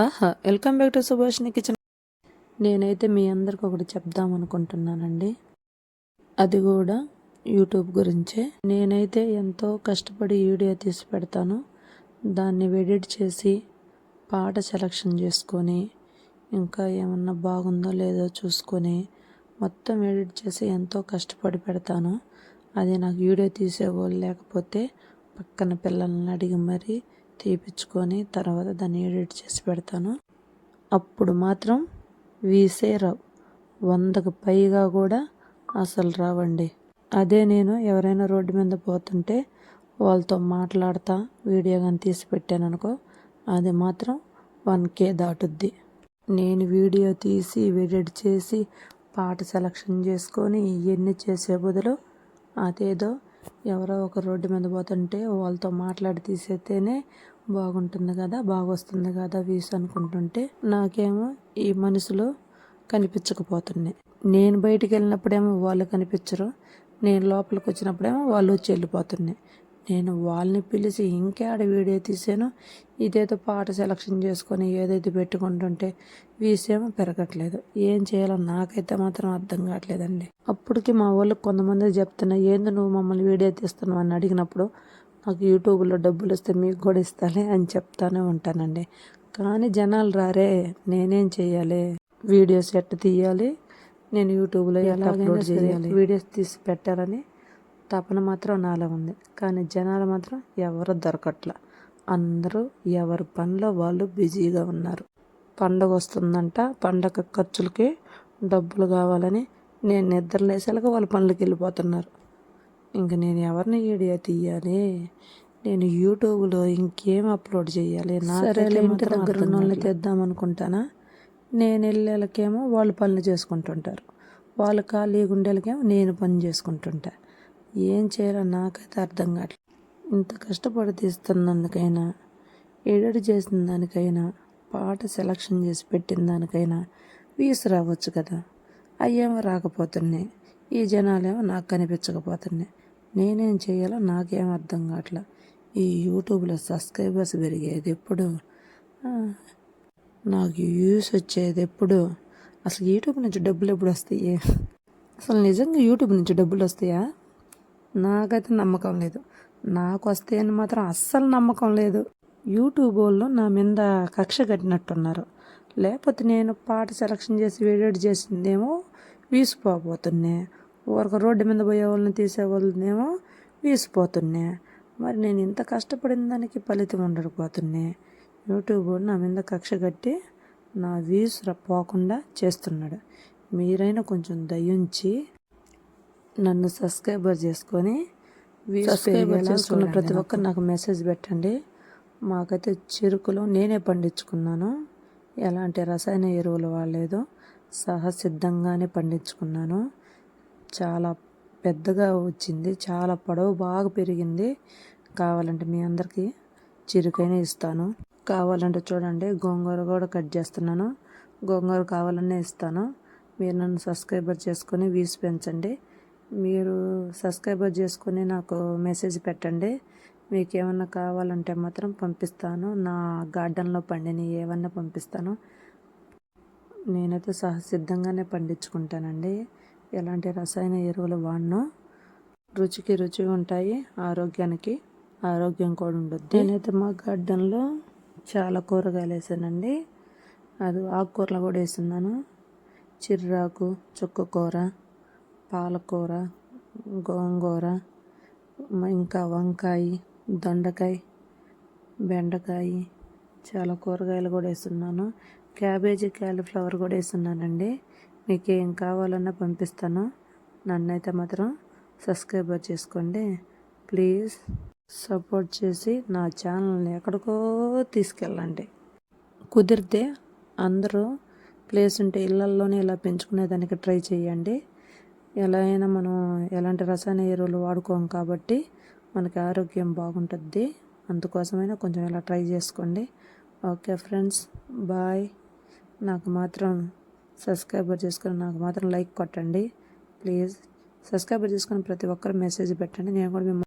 ఆహా welcome back to Subhashini kitchen. నేనైతే మీ అందరికి ఒకటి చెప్దాం అనుకుంటున్నానండి. అది కూడా యూట్యూబ్ గురించే. నేనైతే ఎంతో కష్టపడి వీడియో తీసి పెడతాను. దాన్ని ఎడిట్ చేసి పాట సెలక్షన్ చేసుకొని ఇంకా ఏమన్నా బాగుందో లేదో చూసుకొని మొత్తం ఎడిట్ చేసి ఎంతో కష్టపడి పెడతాను. అది నాకు వీడియో తీసేవాళ్ళు లేకపోతే పక్కన పిల్లల్ని అడిగి మరీ తీపిచ్చుకొని తర్వాత దాన్ని ఎడిట్ చేసి పెడతాను. అప్పుడు మాత్రం వీసే రావు. వందకు పైగా కూడా అసలు రావండి. అదే నేను ఎవరైనా రోడ్డు మీద పోతుంటే వాళ్ళతో మాట్లాడతా వీడియో కానీ తీసి పెట్టాను అనుకో అది మాత్రం వన్ కే దాటుద్ది. నేను వీడియో తీసి ఎడిట్ చేసి పాట సెలక్షన్ చేసుకొని ఇవన్నీ చేసే బదులు అదేదో ఎవరో ఒక రోడ్డు మీద పోతుంటే వాళ్ళతో మాట్లాడి తీసేస్తేనే బాగుంటుంది కదా బాగా వస్తుంది కదా వ్యూస్ అనుకుంటుంటే నాకేమో ఈ మనసులో కనిపించకపోతున్నాయి నేను బయటికి వెళ్ళినప్పుడేమో వాళ్ళు కనిపించరు నేను లోపలికి వచ్చినప్పుడేమో వాళ్ళు వచ్చి వెళ్ళిపోతున్నాయి నేను వాళ్ళని పిలిచి ఇంకేడ వీడియో తీసాను ఇదేదో పాట సెలక్షన్ చేసుకొని ఏదైతే పెట్టుకుంటుంటే వీసేమో పెరగట్లేదు. ఏం చేయాలో నాకైతే మాత్రం అర్థం కావట్లేదండి. అప్పటికి మా వాళ్ళకి కొంతమంది చెప్తున్నా ఏంది నువ్వు మమ్మల్ని వీడియో తీస్తున్నావు? అని అడిగినప్పుడు నాకు యూట్యూబ్లో డబ్బులు వస్తే మీకు కూడా ఇస్తాలే అని చెప్తానే ఉంటానండి. కానీ జనాలు రారే నేనేం చేయాలి వీడియోస్ ఎట్ట తీయాలి? నేను యూట్యూబ్లో ఎలా అప్లోడ్ చేయాలి? వీడియోస్ తీసి పెట్టాలని తపన మాత్రం నాలో ఉంది. కానీ జనాలు మాత్రం ఎవరు దొరకట్ల. అందరూ ఎవరి పనిలో వాళ్ళు బిజీగా ఉన్నారు. పండగ వస్తుందంట పండగ ఖర్చులకి డబ్బులు కావాలని నేను నిద్ర లేసేలాగా వాళ్ళ పనులకి వెళ్ళిపోతున్నారు. ఇంక నేను ఎవరిని వీడియో తీయాలి? నేను యూట్యూబ్లో ఇంకేం అప్లోడ్ చేయాలి? నా ఇంటి దగ్గర ఉన్న తెద్దాం అనుకుంటానా? నేను వెళ్ళేళ్ళకేమో వాళ్ళు పనులు చేసుకుంటుంటారు. వాళ్ళు ఖాళీ గుండెలకేమో నేను పని చేసుకుంటుంటా. ఏం చేయాలో నాకైతే అర్థం కావట్లేదు ఇంత కష్టపడి తీస్తున్నందుకైనా ఎడిట్ చేసిన దానికైనా పాట సెలక్షన్ చేసి పెట్టిన దానికైనా వీసు రావచ్చు కదా. అయ్యేమో రాకపోతున్నాయి. ఈ జనాలేమో నాకు కనిపించకపోతున్నాయి. నేనేం చేయాలో నాకేం అర్థం కావట్లా. ఈ యూట్యూబ్లో సబ్స్క్రైబర్స్ పెరిగేది ఎప్పుడు? నాకు వ్యూస్ వచ్చేది ఎప్పుడు? అసలు యూట్యూబ్ నుంచి డబ్బులు ఎప్పుడు వస్తాయి? అసలు నిజంగా యూట్యూబ్ నుంచి డబ్బులు వస్తాయా? నాకైతే నమ్మకం లేదు. నాకు వస్తే అని మాత్రం అస్సలు నమ్మకం లేదు. యూట్యూబ్ వాళ్ళు నా మీద కక్ష కట్టినట్టున్నారు. లేకపోతే నేను పాట సెలక్షన్ చేసి ఎడిట్ చేసిందేమో వీసిపోబోతున్నా ఊరికి రోడ్డు మీద పోయే వాళ్ళని తీసే వాళ్ళనేమో వీసిపోతున్నా. మరి నేను ఇంత కష్టపడిన దానికి ఫలితం ఉండకపోతున్నా. యూట్యూబ్ నా మీద కక్ష కట్టి నా వ్యూస్ పోకుండా చేస్తున్నాడు. మీరైనా కొంచెం దయించి నన్ను సబ్స్క్రైబర్ చేసుకొని సబ్స్క్రైబర్ చేసుకున్న ప్రతి ఒక్కరు నాకు మెసేజ్ పెట్టండి. మాకైతే చెరుకులు నేనే పండించుకున్నాను. ఎలాంటి రసాయన ఎరువులు వాడలేదు. సహసిద్ధంగానే పండించుకున్నాను. చాలా పెద్దగా వచ్చింది. చాలా పొడవు బాగా పెరిగింది. కావాలంటే మీ అందరికీ చిరుకైనా ఇస్తాను. కావాలంటే చూడండి గోంగూర కూడా కట్ చేస్తున్నాను. గోంగూర కావాలనే ఇస్తాను. మీరు నన్ను సబ్స్క్రైబర్ చేసుకొని వీసి పెంచండి. మీరు సబ్స్క్రైబర్ చేసుకొని నాకు మెసేజ్ పెట్టండి. మీకు ఏమన్నా కావాలంటే మాత్రం పంపిస్తాను. నా గార్డెన్లో పండిన ఏమన్నా పంపిస్తాను. నేనైతే సహసిద్ధంగానే పండించుకుంటానండి. ఎలాంటి రసాయన ఎరువులు వాడినో రుచికి రుచి ఉంటాయి ఆరోగ్యానికి ఆరోగ్యం కూడా ఉండద్దు. నేనైతే మా గార్డెన్లో చాలా కూరగాయలు వేసానండి. అది ఆకుకూరలు కూడా వేస్తున్నాను. చిర్రాకు చుక్కకూర పాలకూర గోంగూర ఇంకా వంకాయ దొండకాయ బెండకాయ చాలా కూరగాయలు కూడా వేస్తున్నాను. క్యాబేజీ క్యాలీఫ్లవర్ కూడా వేస్తున్నానండి. మీకు ఏం కావాలన్నా పంపిస్తాను. నన్నైతే మాత్రం సబ్స్క్రైబర్ చేసుకోండి. ప్లీజ్ సపోర్ట్ చేసి నా ఛానల్ని ఎక్కడికో తీసుకెళ్ళండి. కుదిరితే అందరూ ప్లేస్ ఉంటే ఇళ్ళల్లోనే ఇలా పెంచుకునేదానికి ట్రై చేయండి. ఎలా అయినా మనం ఎలాంటి రసాయన ఎరువులు వాడుకోం కాబట్టి మనకి ఆరోగ్యం బాగుంటుంది. అందుకోసమైనా కొంచెం ఇలా ట్రై చేసుకోండి. Okay friends bye. నాకు మాత్రం సబ్స్క్రైబర్ చేసుకుని నాకు మాత్రం లైక్ కొట్టండి. ప్లీజ్ సబ్స్క్రైబర్ చేసుకుని ప్రతి ఒక్కరు మెసేజ్ పెట్టండి. నేను కూడా మిమ్మల్ని